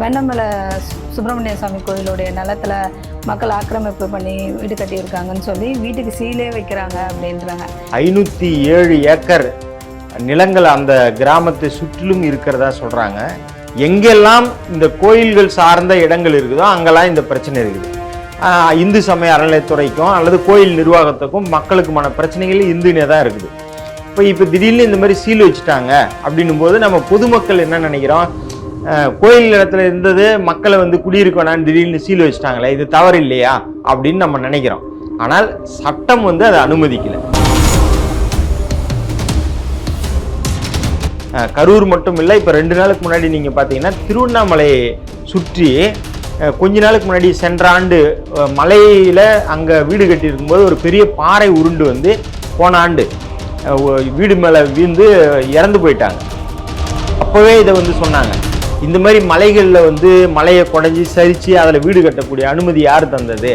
வெண்ணமலை சுப்பிரமணிய சுவாமி கோயிலுடைய நிலத்தில் மக்கள் ஆக்கிரமிப்பு பண்ணி வீடு கட்டியிருக்காங்கன்னு சொல்லி வீட்டுக்கு சீலே வைக்கிறாங்க அப்படின்றாங்க. ஐநூற்றி ஏழு ஏக்கர் நிலங்கள் அந்த கிராமத்தை சுற்றிலும் இருக்கிறதா சொல்கிறாங்க எங்கெல்லாம் இந்த கோயில்கள் சார்ந்த இடங்கள் இருக்குதோ அங்கெல்லாம் இந்த பிரச்சனை இருக்குது. இந்து சமய அறநிலையத்துறைக்கும் அல்லது கோயில் நிர்வாகத்துக்கும் மக்களுக்குமான பிரச்சனைகள் இந்துனே தான் இருக்குது. இப்போ இப்போ திடீர்னு இந்த மாதிரி சீல் வச்சுட்டாங்க அப்படின்னும் போது நம்ம பொதுமக்கள் என்ன நினைக்கிறோம்? கோயில் இடத்துல இருந்தது மக்களை வந்து குடியிருக்கணான்னு திடீர்னு சீல் வச்சுட்டாங்களே இது தவறு இல்லையா அப்படின்னு நம்ம நினைக்கிறோம். ஆனால் சட்டம் வந்து அதை அனுமதிக்கல. கரூர் மட்டும் இல்லை இப்போ ரெண்டு நாளுக்கு முன்னாடி நீங்கள் பார்த்தீங்கன்னா திருவண்ணாமலையை சுற்றி கொஞ்ச நாளுக்கு முன்னாடி சென்ற ஆண்டு மலையில் அங்கே வீடு கட்டியிருக்கும்போது ஒரு பெரிய பாறை உருண்டு வந்து போன ஆண்டு வீடு மேலே வீழ்ந்து இறந்து போயிட்டாங்க. அப்போவே இதை வந்து சொன்னாங்க. இந்த மாதிரி மலைகளில் வந்து மலையை குடஞ்சி சரித்து அதில் வீடு கட்டக்கூடிய அனுமதி யார் தந்தது?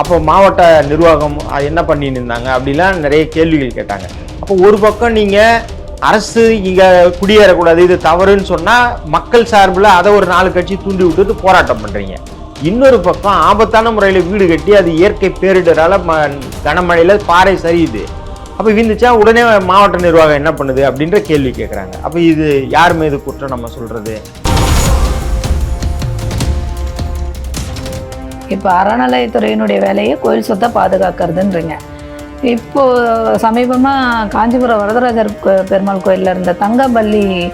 அப்போ மாவட்ட நிர்வாகம் அது என்ன பண்ணின்னு இருந்தாங்க அப்படிலாம் நிறைய கேள்விகள் கேட்டாங்க. அப்போ ஒரு பக்கம் நீங்கள் அரசு இங்கே குடியேறக்கூடாது இது தவறுன்னு சொன்னால் மக்கள் சார்பில் அதை ஒரு நாலு கட்சி தூண்டி விட்டுட்டு போராட்டம் பண்ணுறீங்க இன்னொரு பக்கம் ஆபத்தான முறையில் வீடு கட்டி அது இயற்கை பேரிடரால் ம கனமழையில் பாறை சரியுது. அப்போ விந்துச்சா உடனே மாவட்ட நிர்வாகம் என்ன பண்ணுது அப்படின்ற கேள்வி கேட்குறாங்க. அப்போ இது யார் மீது குற்றம் நம்ம சொல்கிறது இப்போ அறநிலையத்துறையினுடைய வேலையை கோயில் சொத்தை பாதுகாக்கிறதுன்றீங்க. இப்போது சமீபமாக காஞ்சிபுரம் வரதராஜர் கோ- பெருமாள் கோயிலில் இருந்த தங்கம்பள்ளி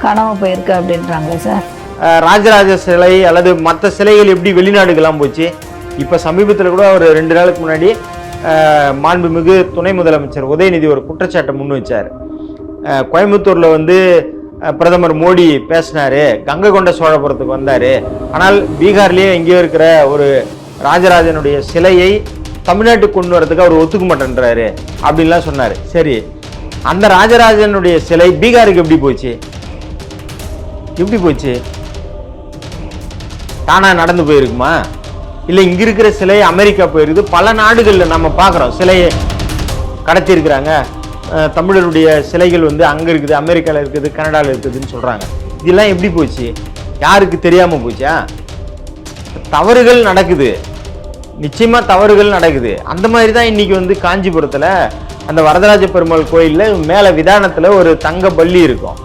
கனவு போயிருக்கு அப்படின்றாங்களே சார். ராஜராஜ சிலை அல்லது மற்ற சிலைகள் எப்படி வெளிநாடுகள்லாம் போச்சு? இப்போ சமீபத்தில் கூட ஒரு ரெண்டு நாளுக்கு முன்னாடி மாண்புமிகு துணை முதலமைச்சர் உதயநிதி ஒரு குற்றச்சாட்டை முன் வச்சார். கோயம்புத்தூரில் வந்து பிரதமர் மோடி பேசினாரு. கங்கை கொண்ட சோழபுரத்துக்கு வந்தாரு. ஆனால் பீகார்லேயே எங்கேயோ இருக்கிற ஒரு ராஜராஜனுடைய சிலையை தமிழ்நாட்டுக்கு கொண்டு வரதுக்கு அவர் ஒத்துக்க மாட்டேன்றாரு அப்படின்லாம் சொன்னார். சரி அந்த ராஜராஜனுடைய சிலை பீகாருக்கு எப்படி போச்சு? எப்படி போச்சு? தானா நடந்து போயிருக்குமா? இல்லை இங்க இருக்கிற சிலை அமெரிக்கா போயிருக்குது பல நாடுகளில் நம்ம பார்க்குறோம். சிலையை கடத்தியிருக்கிறாங்க. தமிழருடைய சிலைகள் வந்து அங்கே இருக்குது அமெரிக்காவில் இருக்குது கனடாவில் இருக்குதுன்னு சொல்கிறாங்க இதெல்லாம் எப்படி போச்சு? யாருக்கு தெரியாமல் போச்சா? தவறுகள் நடக்குது. நிச்சயமாக தவறுகள் நடக்குது. அந்த மாதிரி தான் இன்னைக்கு வந்து காஞ்சிபுரத்தில் அந்த வரதராஜ பெருமாள் கோயிலில் மேலே விதானத்தில் ஒரு தங்க பள்ளி இருக்கும்.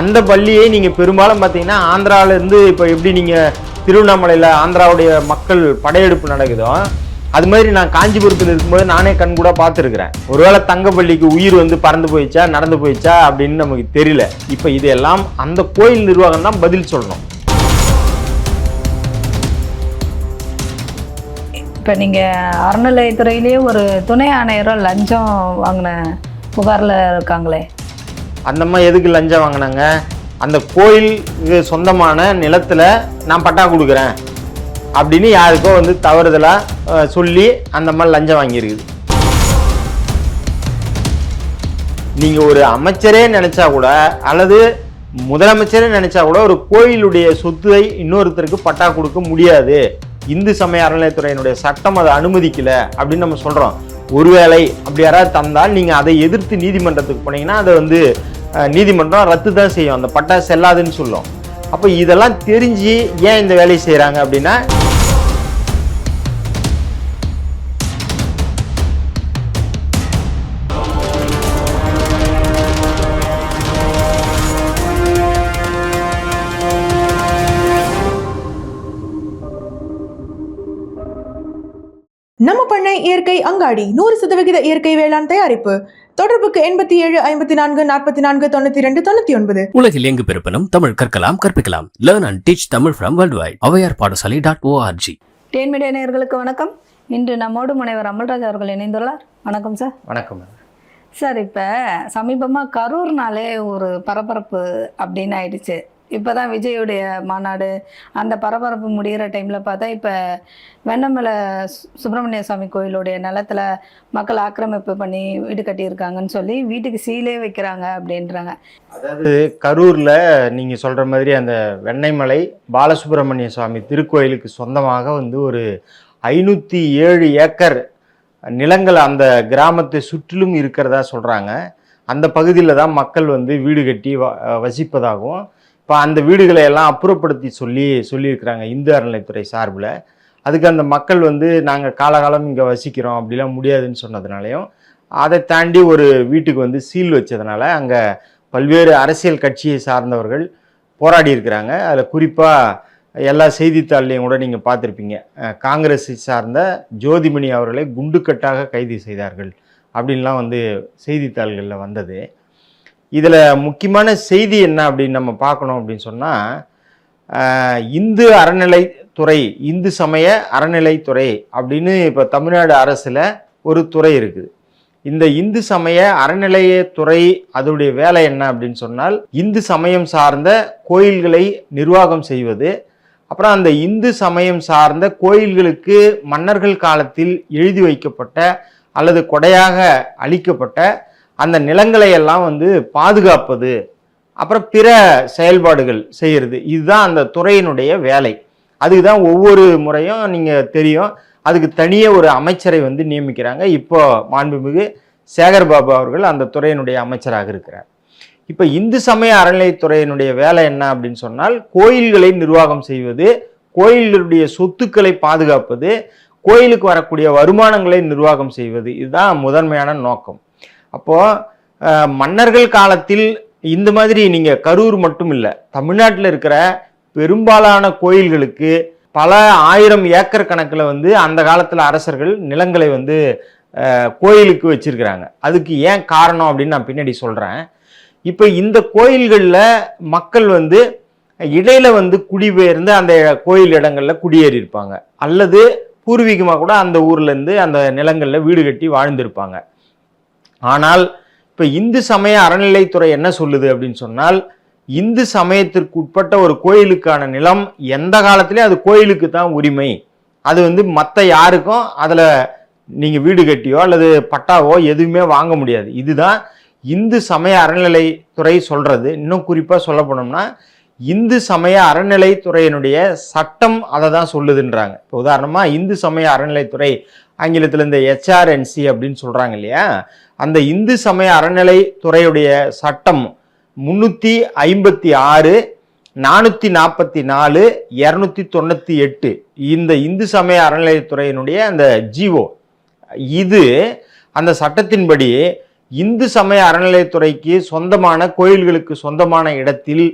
அந்த பள்ளியை நீங்கள் பெரும்பாலும் பார்த்தீங்கன்னா ஆந்திராவிலேருந்து இப்போ எப்படி நீங்கள் திருவண்ணாமலையில் ஆந்திராவுடைய மக்கள் படையெடுப்பு நடக்குதோ அது மாதிரி நான் காஞ்சிபுரத்தில் இருக்கும்போது நானே கண் கூட பார்த்துருக்கிறேன். ஒருவேளை தங்கப்பள்ளிக்கு உயிர் வந்து பறந்து போயிடுச்சா நடந்து போயிடுச்சா அப்படின்னு நமக்கு தெரியல. இப்போ இதெல்லாம் அந்த கோயில் நிர்வாகம் தான் பதில் சொல்லணும். இப்போ நீங்கள் அறநிலையத்துறையிலேயே ஒரு துணை ஆணையரும் லஞ்சம் வாங்கின புகாரில் இருக்காங்களே? அந்த அம்மா எதுக்கு லஞ்சம் வாங்கினாங்க? அந்த கோயிலுக்கு சொந்தமான நிலத்துல நான் பட்டா கொடுக்குறேன். அப்படின்னு யாருக்கோ வந்து தவறுதலாக சொல்லி அந்த மாதிரி லஞ்சம் வாங்கியிருக்குது. நீங்கள் ஒரு அமைச்சரே நினச்சா கூட அல்லது முதலமைச்சரே நினச்சா கூட ஒரு கோயிலுடைய சொத்தை இன்னொருத்தருக்கு பட்டா கொடுக்க முடியாது. இந்து சமய அறநிலையத்துறையினுடைய சட்டம் அதை அனுமதிக்கல அப்படின்னு நம்ம சொல்கிறோம் ஒருவேளை அப்படி யாராவது தந்தால் நீங்கள் அதை எதிர்த்து நீதிமன்றத்துக்கு போனீங்கன்னா அதை வந்து நீதிமன்றம் ரத்து தான் செய்யும். அந்த பட்டா செல்லாதுன்னு சொல்லும். அப்போ இதெல்லாம் தெரிஞ்சு ஏன் இந்த வேலையை செய்கிறாங்க அப்படின்னா நம்ம பண்ணை இயற்கை அங்காடி நூறு சதவிகித இயற்கை வேளாண் தயாரிப்பு. தொடர்புக்கு எண்பத்தி ஏழு ஐம்பத்தி நான்கு நாற்பத்தி நான்கு தொண்ணூத்தி ரெண்டு தொண்ணூத்தி ஒன்பது. உலகில் எங்கு பிறப்பினும் தமிழ் கற்கலாம் கற்பிக்கலாம். Learn and teach Tamil from world wide Avvaiyar Padasalai dot ORG tan media நேயர்களுக்கு வணக்கம். இன்று நம்மோடு முனைவர் அமல்ராஜ் அவர்கள் இணைந்துள்ளார். வணக்கம் சார். வணக்கம் சார் இப்போ சமீபமாக கரூர்னாலே ஒரு பரபரப்பு அப்படின்னு ஆயிடுச்சு. இப்போ தான் விஜயுடைய மாநாடு அந்த பரபரப்பு முடிகிற டைமில் பார்த்தா இப்போ வெண்ணமலை சு- சுப்பிரமணிய சுவாமி கோயிலுடைய நிலத்தில் மக்கள் ஆக்கிரமிப்பு பண்ணி வீடு கட்டியிருக்காங்கன்னு சொல்லி வீட்டுக்கு சீலே வைக்கிறாங்க அப்படின்றாங்க. அதாவது கரூரில் நீங்கள் சொல்கிற மாதிரி அந்த வெண்ணெய்மலை பாலசுப்பிரமணிய சுவாமி திருக்கோயிலுக்கு சொந்தமாக வந்து ஒரு ஐநூற்றி ஏழு ஏக்கர் நிலங்கள் அந்த கிராமத்தை சுற்றிலும் இருக்கிறதா சொல்கிறாங்க அந்த பகுதியில் தான் மக்கள் வந்து வீடு கட்டி வ- வசிப்பதாகவும் இப்போ அந்த வீடுகளை எல்லாம் அப்புறப்படுத்தி சொல்லி சொல்லியிருக்கிறாங்க இந்து அறநிலைத்துறை சார்பில். அதுக்கு அந்த மக்கள் வந்து நாங்கள் காலகாலம் இங்கே வசிக்கிறோம் அப்படிலாம் முடியாதுன்னு சொன்னதுனாலையும் அதை தாண்டி ஒரு வீட்டுக்கு வந்து சீல் வச்சதுனால அங்கே பல்வேறு அரசியல் கட்சியை சார்ந்தவர்கள் போராடி இருக்கிறாங்க. அதில் குறிப்பாக எல்லா செய்தித்தாள்லையும் கூட நீங்கள் பார்த்துருப்பீங்க. காங்கிரஸை சார்ந்த ஜோதிமணி அவர்களை குண்டுக்கட்டாக கைது செய்தார்கள். அப்படின்லாம் வந்து செய்தித்தாள்களில் வந்தது. இதில் முக்கியமான செய்தி என்ன அப்படின்னு நம்ம பார்க்கணும் அப்படின்னு சொன்னால் இந்து அறநிலைத்துறை இந்து சமய அறநிலைத்துறை அப்படின்னு இப்போ தமிழ்நாடு அரசில் ஒரு துறை இருக்குது. இந்த இந்து சமய அறநிலையத்துறை அதோடைய வேலை என்ன அப்படின்னு சொன்னால் இந்து சமயம் சார்ந்த கோயில்களை நிர்வாகம் செய்வது. அப்புறம் அந்த இந்து சமயம் சார்ந்த கோயில்களுக்கு மன்னர்கள் காலத்தில் எழுதி வைக்கப்பட்ட அல்லது கொடையாக அளிக்கப்பட்ட அந்த நிலங்களை எல்லாம் வந்து பாதுகாப்பது அப்புறம் பிற செயல்பாடுகள் செய்கிறது இதுதான் அந்த துறையினுடைய வேலை. அதுக்கு தான் ஒவ்வொரு முறையும் நீங்கள் தெரியும். அதுக்கு தனியே ஒரு அமைச்சரை வந்து நியமிக்கிறாங்க. இப்போ மாண்புமிகு சேகர் பாபு அவர்கள் அந்த துறையினுடைய அமைச்சராக இருக்கிறார். இப்போ இந்து சமய அறநிலைத்துறையினுடைய வேலை என்ன அப்படின்னு சொன்னால் கோயில்களை நிர்வாகம் செய்வது கோயிலுடைய சொத்துக்களை பாதுகாப்பது கோயிலுக்கு வரக்கூடிய வருமானங்களை நிர்வாகம் செய்வது. இதுதான் முதன்மையான நோக்கம். அப்போது மன்னர்கள் காலத்தில் இந்த மாதிரி நீங்கள் கரூர் மட்டும் இல்லை தமிழ்நாட்டில் இருக்கிற பெரும்பாலான கோயில்களுக்கு பல ஆயிரம் ஏக்கர் கணக்கில் வந்து அந்த காலத்தில் அரசர்கள் நிலங்களை வந்து கோயிலுக்கு வச்சிருக்கிறாங்க. அதுக்கு ஏன் காரணம் அப்படின்னு நான் பின்னாடி சொல்கிறேன் இப்போ இந்த கோயில்களில் மக்கள் வந்து இடையில வந்து குடிபெயர்ந்து அந்த கோயில் இடங்களில் குடியேறி இருப்பாங்க. அல்லது பூர்வீகமாக கூட அந்த ஊர்லேருந்து அந்த நிலங்களில் வீடு கட்டி வாழ்ந்திருப்பாங்க. ஆனால் இப்போ இந்து சமய அறநிலைத்துறை என்ன சொல்லுது அப்படின்னு சொன்னால் இந்து சமயத்திற்கு உட்பட்ட ஒரு கோயிலுக்கான நிலம் எந்த காலத்திலையும் அது கோயிலுக்கு தான் உரிமை. அது வந்து மற்ற யாருக்கும் அதில் நீங்கள் வீடு கட்டியோ அல்லது பட்டாவோ எதுவுமே வாங்க முடியாது. இதுதான் இந்து சமய அறநிலைத்துறை சொல்கிறது இன்னும் குறிப்பாக சொல்ல போனோம்னா இந்து சமய அறநிலைத்துறையினுடைய சட்டம் அதை தான் சொல்லுதுன்றாங்க. இப்போ உதாரணமாக இந்து சமய அறநிலைத்துறை ஆங்கிலத்தில் இந்த ஹெச்ஆர்என்சி அப்படின்னு சொல்கிறாங்க இல்லையா? அந்த இந்து சமய அறநிலைத்துறையுடைய சட்டம் முந்நூற்றி ஐம்பத்தி ஆறு நானூற்றி நாற்பத்தி நாலு இரநூத்தி தொண்ணூற்றி எட்டு. இந்த இந்து சமய அறநிலையத்துறையினுடைய அந்த ஜிஓ இது அந்த சட்டத்தின்படி இந்து சமய அறநிலையத்துறைக்கு சொந்தமான கோயில்களுக்கு சொந்தமான இடத்தில்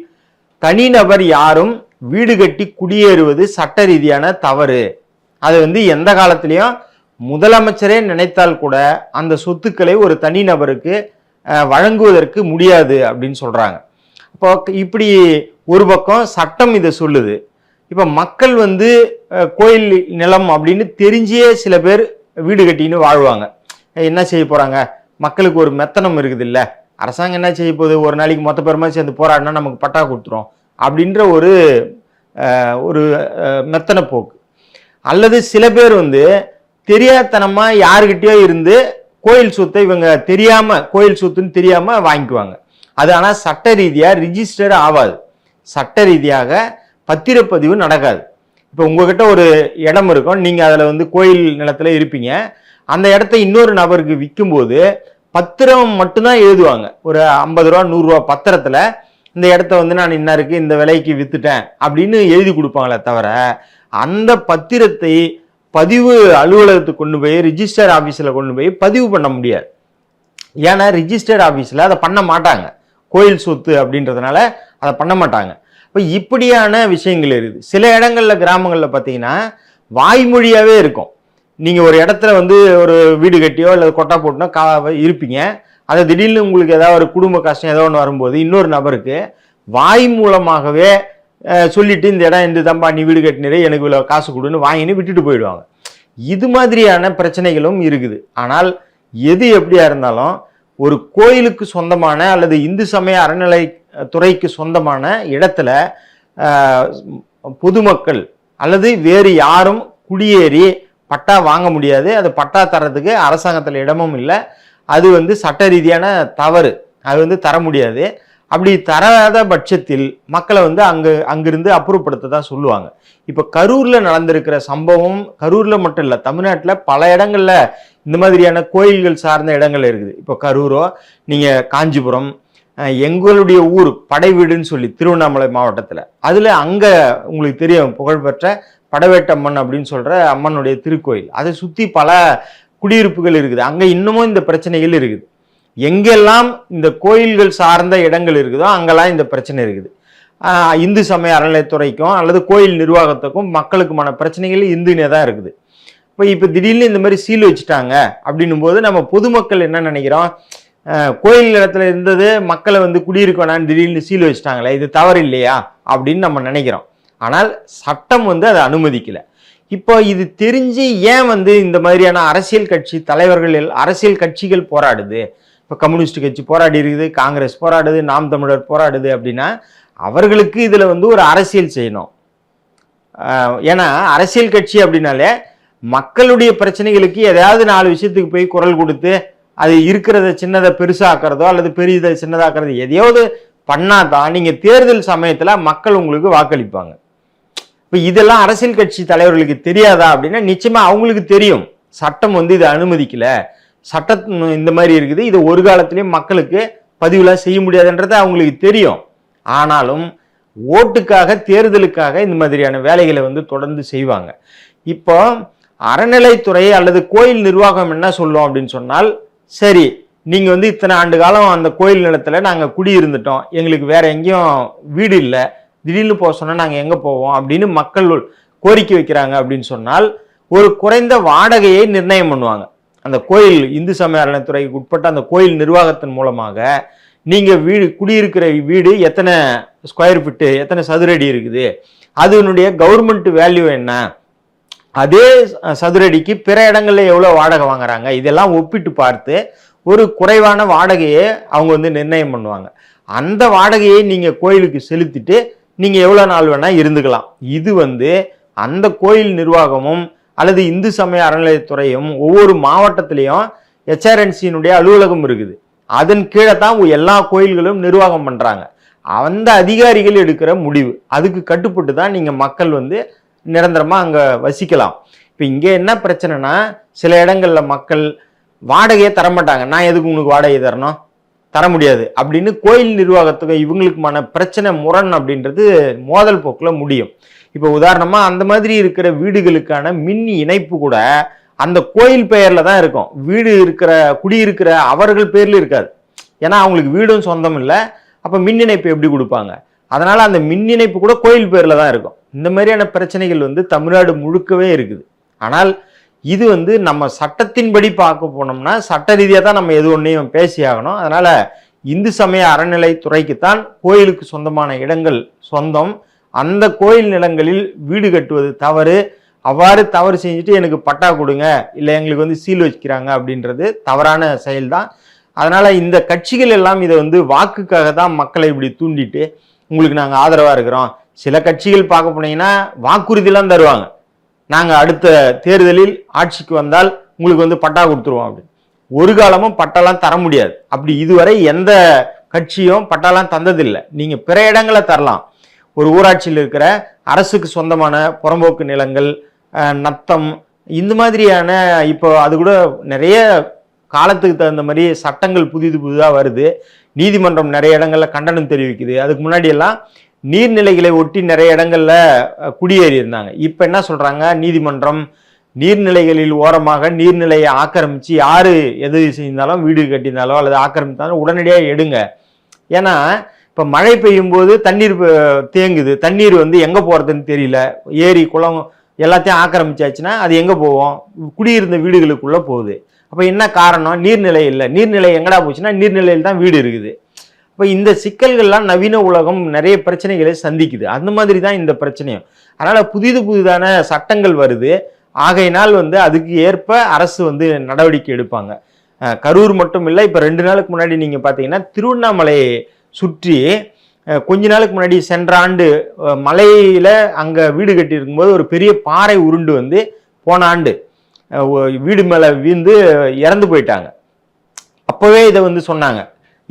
தனிநபர் யாரும் வீடு கட்டி குடியேறுவது சட்ட ரீதியான தவறு. அது வந்து எந்த காலத்திலையும் முதலமைச்சரே நினைத்தால் கூட அந்த சொத்துக்களை ஒரு தனிநபருக்கு நபருக்கு வழங்குவதற்கு முடியாது அப்படின்னு சொல்கிறாங்க இப்போ இப்படி ஒரு பக்கம் சட்டம் இதை சொல்லுது. இப்போ மக்கள் வந்து கோயில் நிலம் அப்படின்னு தெரிஞ்சே சில பேர் வீடு கட்டின்னு வாழ்வாங்க. என்ன செய்ய போகிறாங்க மக்களுக்கு ஒரு மெத்தனம் இருக்குது இல்லை அரசாங்கம் என்ன செய்ய போகுது? ஒரு நாளைக்கு மொத்த பேருமா சேர்ந்து போராடினா நமக்கு பட்டா கொடுத்துரும் அப்படின்ற ஒரு ஒரு மெத்தன போக்கு. அல்லது சில பேர் வந்து தெரியாதனமா யாருக்கிட்டயோ இருந்து கோயில் சொத்தை இவங்க தெரியாம கோயில் சொத்துன்னு தெரியாம வாங்கிக்குவாங்க. அது ஆனா சட்ட ரீதியா ரிஜிஸ்டர் ஆகாது. சட்ட ரீதியாக பத்திரப்பதிவு நடக்காது. இப்போ உங்ககிட்ட ஒரு இடம் இருக்கும் நீங்க அதுல வந்து கோயில் நிலத்துல இருப்பீங்க. அந்த இடத்த இன்னொரு நபருக்கு விற்கும்போது பத்திரம் மட்டும்தான் எழுதுவாங்க. ஒரு ஐம்பது ரூபா நூறுரூவா பத்திரத்துல இந்த இடத்த வந்து நான் இன்னாருக்கு இந்த விலைக்கு வித்துட்டேன் அப்படின்னு எழுதி கொடுப்பாங்களே தவிர அந்த பத்திரத்தை பதிவு அலுவலகத்துக்கு கொண்டு போய் ரிஜிஸ்டர் ஆஃபீஸில் கொண்டு போய் பதிவு பண்ண முடியாது. ஏன்னா ரிஜிஸ்டர் ஆஃபீஸில் அதை பண்ண மாட்டாங்க. கோயில் சொத்து அப்படின்றதுனால அதை பண்ண மாட்டாங்க. இப்போ இப்படியான விஷயங்கள் இருக்குது. சில இடங்களில் கிராமங்களில் பார்த்தீங்கன்னா வாய்மொழியாகவே இருக்கும். நீங்கள் ஒரு இடத்துல வந்து ஒரு வீடு கட்டியோ இல்லை கொட்டா போட்டினோ கா இருப்பீங்க. அதை திடீர்னு உங்களுக்கு ஏதாவது ஒரு குடும்ப கஷ்டம் ஏதோ ஒன்று வரும்போது இன்னொரு நபருக்கு வாய் மூலமாகவே சொல்லிட்டு இந்த இடம் இந்த தம்பா நீ வீடு கட்டினரே எனக்கு இவ்வளோ காசு கொடுன்னு வாங்கின்னு விட்டுட்டு போயிடுவாங்க. இது மாதிரியான பிரச்சனைகளும் இருக்குது. ஆனால் எது எப்படியா இருந்தாலும் ஒரு கோயிலுக்கு சொந்தமான அல்லது இந்து சமய அறநிலை துறைக்கு சொந்தமான இடத்துல பொதுமக்கள் அல்லது வேறு யாரும் குடியேறி பட்டா வாங்க முடியாது. அது பட்டா தரத்துக்கு அரசாங்கத்தில் இடமும் இல்லை. அது வந்து சட்ட ரீதியான தவறு. அது வந்து தர முடியாது. அப்படி தராத பட்சத்தில் மக்களை வந்து அங்கு அங்கிருந்து அப்புறப்படுத்த தான் சொல்லுவாங்க. இப்போ கரூரில் நடந்திருக்கிற சம்பவம் கரூரில் மட்டும் இல்லை தமிழ்நாட்டில் பல இடங்களில் இந்த மாதிரியான கோயில்கள் சார்ந்த இடங்கள் இருக்குது. இப்போ கரூரோ நீங்கள் காஞ்சிபுரம் எங்களுடைய ஊர் படைவீடுன்னு சொல்லி திருவண்ணாமலை மாவட்டத்தில் அதில் அங்கே உங்களுக்கு தெரியும் புகழ்பெற்ற படவேட்டம்மன் அப்படின்னு சொல்கிற அம்மனுடைய திருக்கோயில். அதை சுற்றி பல குடியிருப்புகள் இருக்குது. அங்கே இன்னமும் இந்த பிரச்சனைகள் இருக்குது. எங்கெல்லாம் இந்த கோயில்கள் சார்ந்த இடங்கள் இருக்குதோ அங்கெல்லாம் இந்த பிரச்சனை இருக்குது. இந்து சமய அறநிலையத்துறைக்கும் அல்லது கோயில் நிர்வாகத்துக்கும் மக்களுக்குமான பிரச்சனைகள் இந்துனே தான் இருக்குது. இப்போ இப்போ திடீர்னு இந்த மாதிரி சீல் வச்சுட்டாங்க அப்படின்னும் போது நம்ம பொதுமக்கள் என்ன நினைக்கிறோம்? கோயில் இடத்துல இருந்தது மக்களை வந்து குடியிருக்க வேணாம்னு திடீர்னு சீல் வச்சுட்டாங்களே இது தவறு இல்லையா? அப்படின்னு நம்ம நினைக்கிறோம். ஆனால் சட்டம் வந்து அதை அனுமதிக்கலை. இப்போ இது தெரிஞ்சு ஏன் வந்து இந்த மாதிரியான அரசியல் கட்சி தலைவர்கள் எல்- அரசியல் கட்சிகள் போராடுது? இப்போ கம்யூனிஸ்ட் கட்சி போராடி இருக்குது காங்கிரஸ் போராடுது நாம் தமிழர் போராடுது அப்படின்னா அவர்களுக்கு இதில் வந்து ஒரு அரசியல் செய்யணும். ஏன்னா அரசியல் கட்சி அப்படின்னாலே மக்களுடைய பிரச்சனைகளுக்கு எதாவது நாலு விஷயத்துக்கு போய் குரல் கொடுத்து அது இருக்கிறத சின்னதை பெருசாக்குறதோ அல்லது பெரியதை சின்னதாக்குறதோ எதையாவது பண்ணாதான் நீங்கள் தேர்தல் சமயத்தில் மக்கள் உங்களுக்கு வாக்களிப்பாங்க. இப்போ இதெல்லாம் அரசியல் கட்சி தலைவர்களுக்கு தெரியாதா அப்படின்னா நிச்சயமாக அவங்களுக்கு தெரியும். சட்டம் வந்து இதை அனுமதிக்கல. சட்ட இந்த மாதிரி இருக்குது. இது ஒரு காலத்திலையும் மக்களுக்கு பதிவுலாம் செய்ய முடியாதுன்றது அவங்களுக்கு தெரியும். ஆனாலும் ஓட்டுக்காக தேர்தலுக்காக இந்த மாதிரியான வேலைகளை வந்து தொடர்ந்து செய்வாங்க. இப்போ அறநிலைத்துறை அல்லது கோயில் நிர்வாகம் என்ன சொல்லும் அப்படின்னு சொன்னால் சரி நீங்கள் வந்து இத்தனை ஆண்டு காலம் அந்த கோயில் நிலத்தில் நாங்கள் குடியிருந்துட்டோம். எங்களுக்கு வேற எங்கேயும் வீடு இல்லை. திடீர்னு போக சொன்னால் நாங்கள் எங்கே போவோம் அப்படின்னு மக்கள் கோரிக்கை வைக்கிறாங்க அப்படின்னு சொன்னால் ஒரு குறைந்த வாடகையை நிர்ணயம் பண்ணுவாங்க. அந்த கோயில் இந்து சமய அறநிலைத்துறைக்கு உட்பட்ட அந்த கோயில் நிர்வாகத்தின் மூலமாக நீங்கள் வீடு குடியிருக்கிற வீடு எத்தனை ஸ்கொயர் ஃபீட்டு எத்தனை சதுரடி இருக்குது? அதனுடைய கவர்மெண்ட் வேல்யூ என்ன? அதே சதுரடிக்கு பிற இடங்களில் எவ்வளோ வாடகை வாங்குறாங்க? இதெல்லாம் ஒப்பிட்டு பார்த்து ஒரு குறைவான வாடகையை அவங்க வந்து நிர்ணயம் பண்ணுவாங்க. அந்த வாடகையை நீங்கள் கோயிலுக்கு செலுத்திட்டு நீங்கள் எவ்வளோ நாள் வேணால் இருந்துக்கலாம். இது வந்து அந்த கோயில் நிர்வாகமும் அல்லது இந்து சமய அறநிலையத்துறையும் ஒவ்வொரு மாவட்டத்திலையும் ஹெச்ஆர்என்சியினுடைய அலுவலகம் இருக்குது. அதன் கீழே தான் எல்லா கோயில்களும் நிர்வாகம் பண்ணுறாங்க அந்த அதிகாரிகள் எடுக்கிற முடிவு. அதுக்கு கட்டுப்பட்டு தான் நீங்கள் மக்கள் வந்து நிரந்தரமாக அங்கே வசிக்கலாம். இப்போ இங்கே என்ன பிரச்சனைனா சில இடங்களில் மக்கள் வாடகையே தர மாட்டாங்க நான் எதுக்கு உனக்கு வாடகை தரணும்? தர முடியாது. அப்படின்னு கோயில் நிர்வாகத்துக்கு இவங்களுக்குமான பிரச்சனை முரண் அப்படின்றது மோதல் போக்கில் முடியும். இப்போ உதாரணமாக அந்த மாதிரி இருக்கிற வீடுகளுக்கான மின் இணைப்பு கூட அந்த கோயில் பெயரில் தான் இருக்கும். வீடு இருக்கிற குடியிருக்கிற அவர்கள் பேரில் இருக்காது. ஏன்னா அவங்களுக்கு வீடும் சொந்தம் இல்லை. அப்போ மின் இணைப்பு எப்படி கொடுப்பாங்க? அதனால் அந்த மின் இணைப்பு கூட கோயில் பேரில் தான் இருக்கும். இந்த மாதிரியான பிரச்சனைகள் வந்து தமிழ்நாடு முழுக்கவே இருக்குது. ஆனால் இது வந்து நம்ம சட்டத்தின்படி பார்க்க போனோம்னா சட்ட ரீதியாக தான் நம்ம எது ஒன்றையும் பேசி ஆகணும். அதனால் இந்து சமய அறநிலைத்துறைக்குத்தான் கோயிலுக்கு சொந்தமான இடங்கள் சொந்தம். அந்த கோயில் நிலங்களில் வீடு கட்டுவது தவறு. அவ்வாறு தவறு செஞ்சுட்டு எனக்கு பட்டா கொடுங்க இல்லை எங்களுக்கு வந்து சீல் வச்சுக்கிறாங்க அப்படின்றது தவறான செயல்தான். அதனால் இந்த கட்சிகள் எல்லாம் இதை வந்து வாக்குக்காக தான் மக்களை இப்படி தூண்டிட்டு உங்களுக்கு நாங்கள் ஆதரவாக இருக்கிறோம். சில கட்சிகள் பார்க்க போனீங்கன்னா வாக்குறுதிலாம் தருவாங்க. நாங்கள் அடுத்த தேர்தலில் ஆட்சிக்கு வந்தால் உங்களுக்கு வந்து பட்டா கொடுத்துருவோம் அப்படின்னு ஒரு காலமும் பட்டாலாம் தர முடியாது. அப்படி இதுவரை எந்த கட்சியும் பட்டாலாம் தந்ததில்லை. நீங்கள் பிற இடங்களை தரலாம். ஒரு ஊராட்சியில் இருக்கிற அரசுக்கு சொந்தமான புறம்போக்கு நிலங்கள் நத்தம் இந்த மாதிரியான இப்போ அது கூட நிறைய காலத்துக்கு தகுந்த மாதிரி சட்டங்கள் புதிது புதிதாக வருது. நீதிமன்றம் நிறைய இடங்களில் கண்டனம் தெரிவிக்குது. அதுக்கு முன்னாடி எல்லாம் நீர்நிலைகளை ஒட்டி நிறைய இடங்களில் குடியேறியிருந்தாங்க. குடியேறி இருந்தாங்க இப்போ என்ன சொல்கிறாங்க நீதிமன்றம் நீர்நிலைகளில் ஓரமாக நீர்நிலையை ஆக்கிரமித்து யார் எது செய்தாலும் வீடு கட்டியிருந்தாலோ அல்லது ஆக்கிரமித்தாலும் உடனடியாக எடுங்க. ஏன்னா இப்போ மழை பெய்யும் போது தண்ணீர் தேங்குது. தண்ணீர் வந்து எங்கே போகிறதுன்னு தெரியல. ஏரி குளம் எல்லாத்தையும் ஆக்கிரமிச்சாச்சுன்னா அது எங்கே போவோம்? குடியிருந்த வீடுகளுக்குள்ளே போகுது. அப்போ என்ன காரணம்? நீர்நிலை இல்லை. நீர்நிலை எங்கடா போச்சுன்னா நீர்நிலையில் தான் வீடு இருக்குது. இப்போ இந்த சிக்கல்கள்லாம் நவீன உலகம் நிறைய பிரச்சனைகளை சந்திக்குது. அந்த மாதிரி தான் இந்த பிரச்சனையும். அதனால் புதிது புதிதான சட்டங்கள் வருது. ஆகையினால் வந்து அதுக்கு ஏற்ப அரசு வந்து நடவடிக்கை எடுப்பாங்க. கரூர் மட்டும் இல்லை இப்போ ரெண்டு நாளுக்கு முன்னாடி நீங்கள் பார்த்தீங்கன்னா திருவண்ணாமலை சுற்றி கொஞ்ச நாளுக்கு முன்னாடி சென்ற ஆண்டு மலையில் அங்கே வீடு கட்டியிருக்கும்போது ஒரு பெரிய பாறை உருண்டு வந்து போன ஆண்டு வீடு மேலே வீழ்ந்து இறந்து போயிட்டாங்க. அப்போவே இதை வந்து சொன்னாங்க.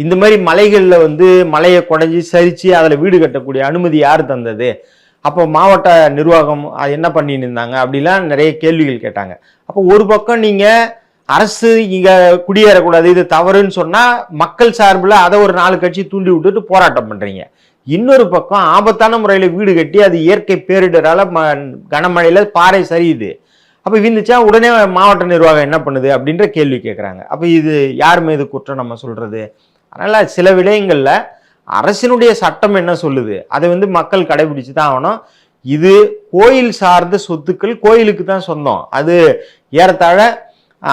இந்த மாதிரி மலைகளில் வந்து மலையை குடஞ்சி சரித்து அதில் வீடு கட்டக்கூடிய அனுமதி யார் தந்தது? அப்போ மாவட்ட நிர்வாகம் அது என்ன பண்ணின்னு இருந்தாங்க? அப்படிலாம் நிறைய கேள்விகள் கேட்டாங்க. அப்போ ஒரு பக்கம் நீங்கள் அரசு இங்க குடியேறக்கூடாது இது தவறுன்னு சொன்னா மக்கள் சார்பில் அதை ஒரு நாலு கட்சி தூண்டி விட்டுட்டு போராட்டம் பண்றீங்க. இன்னொரு பக்கம் ஆபத்தான முறையில் வீடு கட்டி அது இயற்கை பேரிடரால ம கனமழையில பாறை சரியுது. அப்போ விந்துச்சா உடனே மாவட்ட நிர்வாகம் என்ன பண்ணுது அப்படின்ற கேள்வி கேட்குறாங்க அப்போ இது யார் மீது குற்றம் நம்ம சொல்றது? அதனால் சில விடயங்களில் அரசினுடைய சட்டம் என்ன சொல்லுது? அதை வந்து மக்கள் கடைபிடிச்சு தான் ஆகணும். இது கோயில் சார்ந்த சொத்துக்கள் கோயிலுக்கு தான் சொந்தம். அது ஏறத்தாழ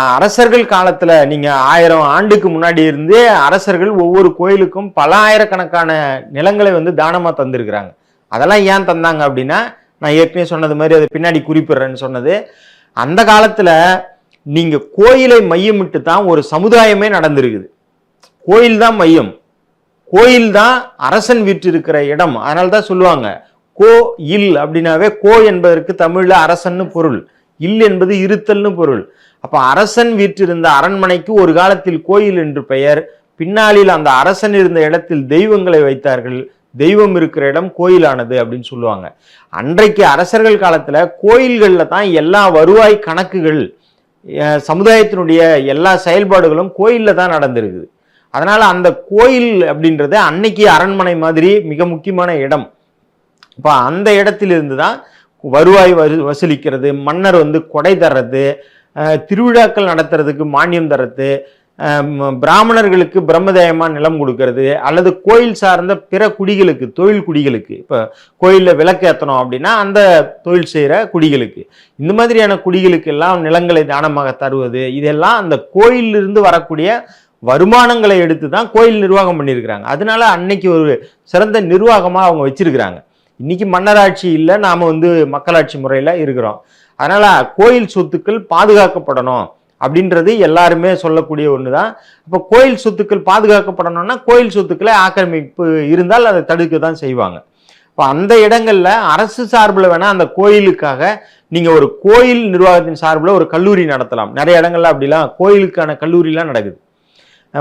அரசர்கள் காலத்தில் நீங்கள் ஆயிரம் ஆண்டுக்கு முன்னாடி இருந்தே அரசர்கள் ஒவ்வொரு கோயிலுக்கும் பல ஆயிரக்கணக்கான நிலங்களை வந்து தானமாக தந்திருக்கிறாங்க. அதெல்லாம் ஏன் தந்தாங்க அப்படின்னா நான் ஏற்கனவே சொன்னது மாதிரி அதை பின்னாடி குறிப்பிடுறேன்னு சொன்னது. அந்த காலத்தில் நீங்கள் கோயிலை மையமிட்டு தான் ஒரு சமுதாயமே நடந்திருக்குது. கோயில் தான் மையம். கோயில் தான் அரசன் வீற்றிருக்கிற இடம். அதனால தான் சொல்லுவாங்க கோ இல் அப்படின்னாவே கோ என்பதற்கு தமிழில் அரசன்னு பொருள். இல் என்பது இருத்தல்னு பொருள். அப்ப அரசன் வீற்றிருந்த அரண்மனைக்கு ஒரு காலத்தில் கோயில் என்று பெயர் பின்னாளில் அந்த அரசன் இருந்த இடத்தில் தெய்வங்களை வைத்தார்கள் தெய்வம் இருக்கிற இடம் கோயிலானது அப்படின்னு சொல்லுவாங்க. அன்றைக்கு அரசர்கள் காலத்துல கோயில்களில் தான் எல்லா வருவாய் கணக்குகள் சமுதாயத்தினுடைய எல்லா செயல்பாடுகளும் கோயிலில் தான் நடந்திருக்குது. அதனால அந்த கோயில் அப்படின்றது அன்னைக்கு அரண்மனை மாதிரி மிக முக்கியமான இடம். இப்போ அந்த இடத்திலிருந்து தான் வருவாய் வரு வசூலிக்கிறது மன்னர் வந்து கொடை தர்றது திருவிழாக்கள் நடத்துறதுக்கு மானியம் தர்றது பிராமணர்களுக்கு பிரம்மதேயமாக நிலம் கொடுக்கறது அல்லது கோயில் சார்ந்த பிற குடிகளுக்கு தொழில் குடிகளுக்கு. இப்போ கோயிலில் விளக்கு ஏற்றணும் அப்படின்னா அந்த தொழில் செய்கிற குடிகளுக்கு. இந்த மாதிரியான குடிகளுக்கு எல்லாம் நிலங்களை தானமாக தருவது. இதெல்லாம் அந்த கோயிலிருந்து வரக்கூடிய வருமானங்களை எடுத்து தான் கோயில் நிர்வாகம் பண்ணியிருக்கிறாங்க. அதனால அன்னைக்கு ஒரு சிறந்த நிர்வாகமாக அவங்க வச்சிருக்கிறாங்க. இன்னைக்கு மன்னராட்சி இல்லை நாம் வந்து மக்களாட்சி முறையில் இருக்கிறோம். அதனால் கோயில் சொத்துக்கள் பாதுகாக்கப்படணும் அப்படின்றது எல்லாருமே சொல்லக்கூடிய ஒன்று தான் அப்போ கோயில் சொத்துக்கள் பாதுகாக்கப்படணும்னா கோயில் சொத்துக்களை ஆக்கிரமிப்பு இருந்தால் அதை தடுக்க தான் செய்வாங்க. இப்போ அந்த இடங்களில் அரசு சார்பில் வேணால் அந்த கோயிலுக்காக நீங்கள் ஒரு கோயில் நிர்வாகத்தின் சார்பில் ஒரு கல்லூரி நடத்தலாம். நிறைய இடங்கள்ல அப்படிலாம் கோயிலுக்கான கல்லூரிலாம் நடக்குது.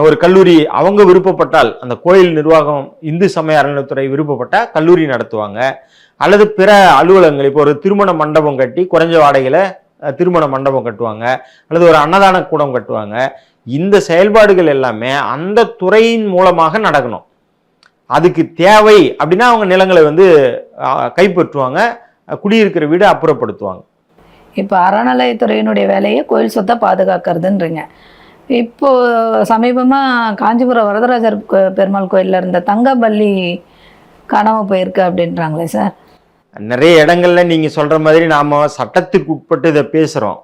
ஒரு கல்லூரி அவங்க விருப்பப்பட்டால் அந்த கோயில் நிர்வாகம் இந்து சமய அறநிலைத்துறை விருப்பப்பட்டால் கல்லூரி நடத்துவாங்க. அல்லது பிற அலுவலகங்கள் இப்போ ஒரு திருமண மண்டபம் கட்டி குறைஞ்ச வாடகையில் திருமண மண்டபம் கட்டுவாங்க. அல்லது ஒரு அன்னதான கூடம் கட்டுவாங்க. இந்த செயல்பாடுகள் எல்லாமே அந்த துறையின் மூலமாக நடக்கணும். அதுக்கு தேவை அப்படின்னா அவங்க நிலங்களை வந்து கைப்பற்றுவாங்க. குடியிருக்கிற வீடு அப்புறப்படுத்துவாங்க. இப்போ அறநிலையத்துறையினுடைய வேலையை கோயில் சொத்தை பாதுகாக்கிறதுன்றீங்க. இப்போது சமீபமாக காஞ்சிபுரம் வரதராஜர் கோ- பெருமாள் கோயிலில் இருந்த தங்கப்பள்ளி காணாமல் போயிருக்கு அப்படின்றாங்களே சார். நிறைய இடங்கள்ல நீங்கள் சொல்கிற மாதிரி நாம் சட்டத்துக்கு உட்பட்டு இதை பேசுகிறோம்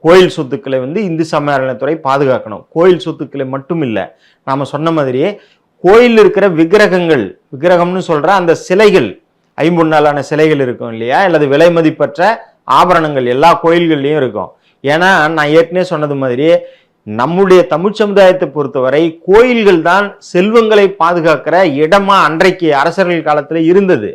கோயில் சொத்துக்களை வந்து இந்து சமய பாதுகாக்கணும். கோயில் சொத்துக்களை மட்டும் இல்லை நாம் சொன்ன மாதிரியே கோயில் இருக்கிற விக்கிரகங்கள் விக்கிரகம்னு சொல்கிற அந்த சிலைகள் ஐம்பொன்னாலான சிலைகள் இருக்கும் இல்லையா? அல்லது விலை மதிப்பற்ற ஆபரணங்கள் எல்லா கோயில்கள்லையும் இருக்கும். ஏன்னா நான் ஏற்கனவே சொன்னது மாதிரி நம்முடைய தமிழ் சமுதாயத்தை பொறுத்தவரை கோயில்கள் தான் செல்வங்களை பாதுகாக்கிற இடமா அன்றைக்கு அரசர்கள் காலத்தில் இருந்தது.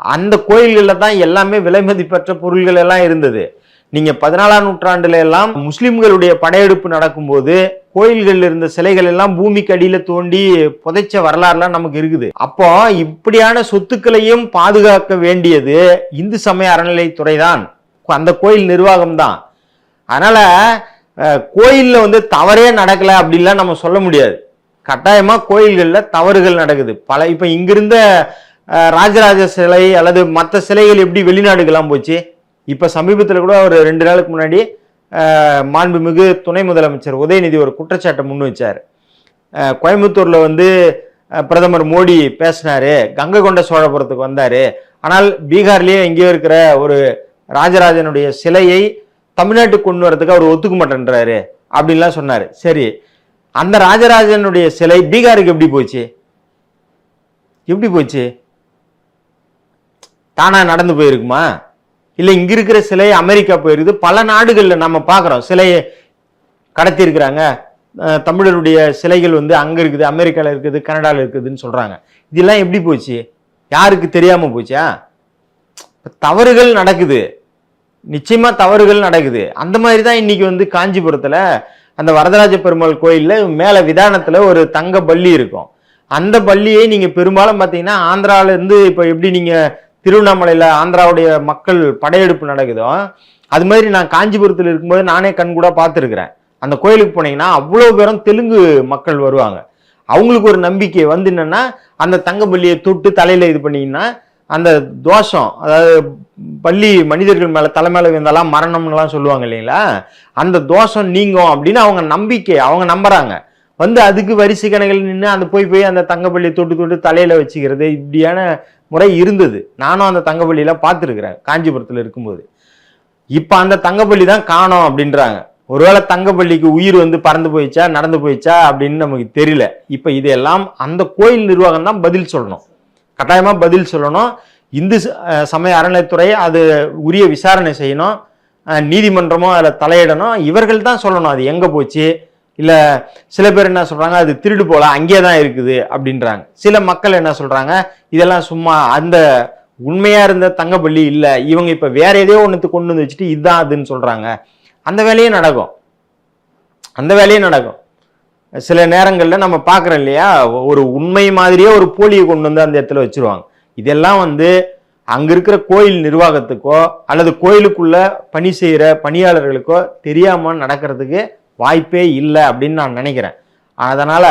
அந்த கோயில்களில் தான் எல்லாமே விலை மதிப்பற்ற பொருள்கள் எல்லாம் இருந்தது. நீங்க பதினாலாம் நூற்றாண்டுல எல்லாம் முஸ்லிம்களுடைய படையெடுப்பு நடக்கும்போது கோயில்களில் இருந்த சிலைகள் எல்லாம் பூமிக்கு அடியில தோண்டி புதைச்ச வரலாறுலாம் நமக்கு இருக்குது. அப்போ இப்படியான சொத்துக்களையும் பாதுகாக்க வேண்டியது இந்து சமய அறநிலைத்துறை தான் அந்த கோயில் நிர்வாகம் தான் அதனால கோயிலில் வந்து தவறே நடக்கலை அப்படின்லாம் நம்ம சொல்ல முடியாது. கட்டாயமாக கோயில்களில் தவறுகள் நடக்குது. பல இப்போ இங்கிருந்த ராஜராஜ சிலை அல்லது மற்ற சிலைகள் எப்படி வெளிநாடுகள்லாம் போச்சு? இப்போ சமீபத்தில் கூட ஒரு ரெண்டு நாளுக்கு முன்னாடி மாண்புமிகு துணை முதலமைச்சர் உதயநிதி ஒரு குற்றச்சாட்டை முன் வச்சார். கோயம்புத்தூரில் வந்து பிரதமர் மோடி பேசினார். கங்கை கொண்ட சோழபுரத்துக்கு வந்தார். ஆனால் பீகார்லேயே எங்கேயோ இருக்கிற ஒரு ராஜராஜனுடைய சிலையை தமிழ்நாட்டுக்கு கொண்டு வரதுக்கு அவர் ஒத்துக்க மாட்டேன்றாரு அப்படின்லாம் சொன்னார். சரி அந்த ராஜராஜனுடைய சிலை பீகாருக்கு எப்படி போச்சு? எப்படி போச்சு? தானா நடந்து போயிருக்குமா? இல்லை இங்க இருக்கிற சிலை அமெரிக்கா போயிருக்குது பல நாடுகளில் நம்ம பார்க்குறோம். சிலையை கடத்தி இருக்கிறாங்க தமிழருடைய சிலைகள் வந்து அங்க இருக்குது அமெரிக்கால இருக்குது கனடால இருக்குதுன்னு சொல்றாங்க. இதெல்லாம் எப்படி போச்சு? யாருக்கு தெரியாம போச்சா? தவறுகள் நடக்குது. நிச்சயமாக தவறுகள் நடக்குது. அந்த மாதிரி தான் இன்னைக்கு வந்து காஞ்சிபுரத்தில் அந்த வரதராஜ பெருமாள் கோயிலில் மேலே விதானத்தில் ஒரு தங்க பள்ளி இருக்கும். அந்த பள்ளியை நீங்கள் பெரும்பாலும் பார்த்தீங்கன்னா ஆந்திராவிலேருந்து இப்போ எப்படி நீங்கள் திருவண்ணாமலையில் ஆந்திராவுடைய மக்கள் படையெடுப்பு நடக்குதோ அது மாதிரி நான் காஞ்சிபுரத்தில் இருக்கும்போது நானே கண் கூட பார்த்துருக்குறேன். அந்த கோயிலுக்கு போனீங்கன்னா அவ்வளோ பேரும் தெலுங்கு மக்கள் வருவாங்க. அவங்களுக்கு ஒரு நம்பிக்கை வந்து என்னென்னா அந்த தங்கப்பள்ளியை தொட்டு தலையில் இது பண்ணிங்கன்னா அந்த தோஷம் அதாவது பள்ளி மனிதர்கள் மேலே தலை மேலே விழுந்தாலாம் மரணம்லாம் சொல்லுவாங்க இல்லைங்களா? அந்த தோஷம் நீங்கும் அப்படின்னு அவங்க நம்பிக்கை அவங்க நம்புறாங்க. வந்து அதுக்கு வரிசை கணக்கில் நின்று அந்த போய் போய் அந்த தங்கப்பள்ளியை தொட்டு தொட்டு தலையில வச்சுக்கிறது இப்படியான முறை இருந்தது. நானும் அந்த தங்கப்பள்ளியில பார்த்துருக்குறேன் காஞ்சிபுரத்தில் இருக்கும்போது. இப்போ அந்த தங்கப்பள்ளி தான் காணோம் அப்படின்றாங்க. ஒருவேளை தங்கப்பள்ளிக்கு உயிர் வந்து பறந்து போயிடுச்சா நடந்து போயிடுச்சா அப்படின்னு நமக்கு தெரியல. இப்போ இதெல்லாம் அந்த கோயில் நிர்வாகம் தான் பதில் சொல்லணும். கட்டாயமாக பதில் சொல்லணும். இந்து ச- சமய அறநிலைத்துறை அது உரிய விசாரணை செய்யணும். நீதிமன்றமும் அதில் தலையிடணும். இவர்கள் தான் சொல்லணும் அது எங்கே போச்சு. இல்லை சில பேர் என்ன சொல்கிறாங்க அது திருடு போல அங்கேயே தான் இருக்குது அப்படின்றாங்க. சில மக்கள் என்ன சொல்கிறாங்க இதெல்லாம் சும்மா அந்த உண்மையாக இருந்த தங்கப்பள்ளி இல்லை. இவங்க இப்போ வேற எதையோ ஒன்றுத்து கொண்டு வந்து வச்சுட்டு இதுதான் அதுன்னு சொல்கிறாங்க அந்த வேலையும் நடக்கும். அந்த வேலையும் நடக்கும். சில நேரங்களில் நம்ம பார்க்குறோம் இல்லையா? ஒரு உண்மை மாதிரியே ஒரு போலியை கொண்டு வந்து அந்த இடத்துல வச்சிருவாங்க. இதெல்லாம் வந்து அங்கே இருக்கிற கோயில் நிர்வாகத்துக்கோ அல்லது கோயிலுக்குள்ள பணி செய்கிற பணியாளர்களுக்கோ தெரியாமல் நடக்கிறதுக்கு வாய்ப்பே இல்லை அப்படின்னு நான் நினைக்கிறேன். அதனால்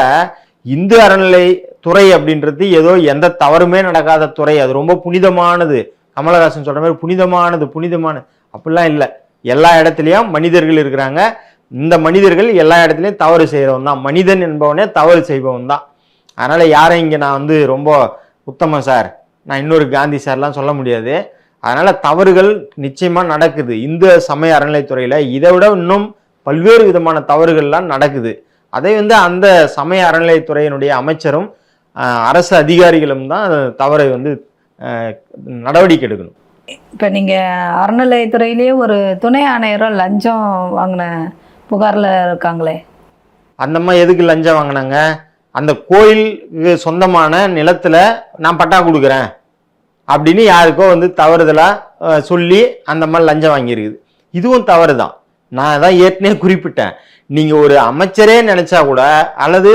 இந்து அறநிலை துறை அப்படின்றது ஏதோ எந்த தவறுமே நடக்காத துறை. அது ரொம்ப புனிதமானது. கமலஹாசன் சொல்கிற மாதிரி புனிதமானது புனிதமானது. அப்படிலாம் இல்லை. எல்லா இடத்துலையும் மனிதர்கள் இருக்கிறாங்க. இந்த மனிதர்கள் எல்லா இடத்துலையும் தவறு செய்கிறவன் தான். மனிதன் என்பவனே தவறு செய்பவன் தான். அதனால் யாரும் இங்கே நான் வந்து ரொம்ப உத்தமம் சார் நான் இன்னொரு காந்தி சார்லாம் சொல்ல முடியாது. அதனால் தவறுகள் நிச்சயமாக நடக்குது. இந்த சமய அறநிலைத்துறையில் இதை விட இன்னும் பல்வேறு விதமான தவறுகள்லாம் நடக்குது. அதை வந்து அந்த சமய அறநிலைத்துறையினுடைய அமைச்சரும் அரசு அதிகாரிகளும் தான் தவறை வந்து நடவடிக்கை எடுக்கணும். இப்போ நீங்கள் அறநிலையத்துறையிலேயே ஒரு துணை ஆணையரும் லஞ்சம் வாங்கின புகாரில் இருக்காங்களே. அந்தம்மா எதுக்கு லஞ்சம் வாங்கினாங்க? அந்த கோயிலுக்கு சொந்தமான நிலத்தில் நான் பட்டா கொடுக்குறேன் அப்படின்னு யாருக்கோ வந்து தவறுதலாக சொல்லி அந்த மாதிரி லஞ்சம் வாங்கியிருக்குது. இதுவும் தவறு தான் நான் தான் ஏற்கனவே குறிப்பிட்டேன். நீங்கள் ஒரு அமைச்சரே நினச்சா கூட அல்லது